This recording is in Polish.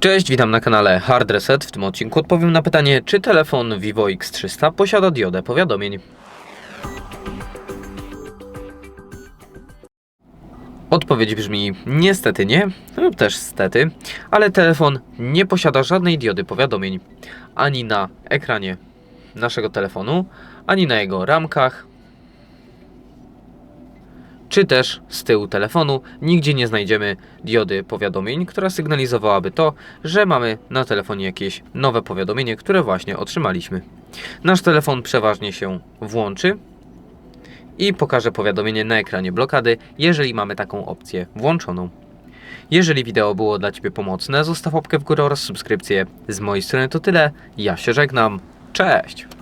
Cześć, witam na kanale Hard Reset. W tym odcinku odpowiem na pytanie, czy telefon Vivo X300 posiada diodę powiadomień. Odpowiedź brzmi niestety nie, lub też stety, ale telefon nie posiada żadnej diody powiadomień. Ani na ekranie naszego telefonu, ani na jego ramkach, czy też z tyłu telefonu nigdzie nie znajdziemy diody powiadomień, która sygnalizowałaby to, że mamy na telefonie jakieś nowe powiadomienie, które właśnie otrzymaliśmy. Nasz telefon przeważnie się włączy i pokaże powiadomienie na ekranie blokady, jeżeli mamy taką opcję włączoną. Jeżeli wideo było dla Ciebie pomocne, zostaw łapkę w górę oraz subskrypcję. Z mojej strony to tyle. Ja się żegnam. Cześć!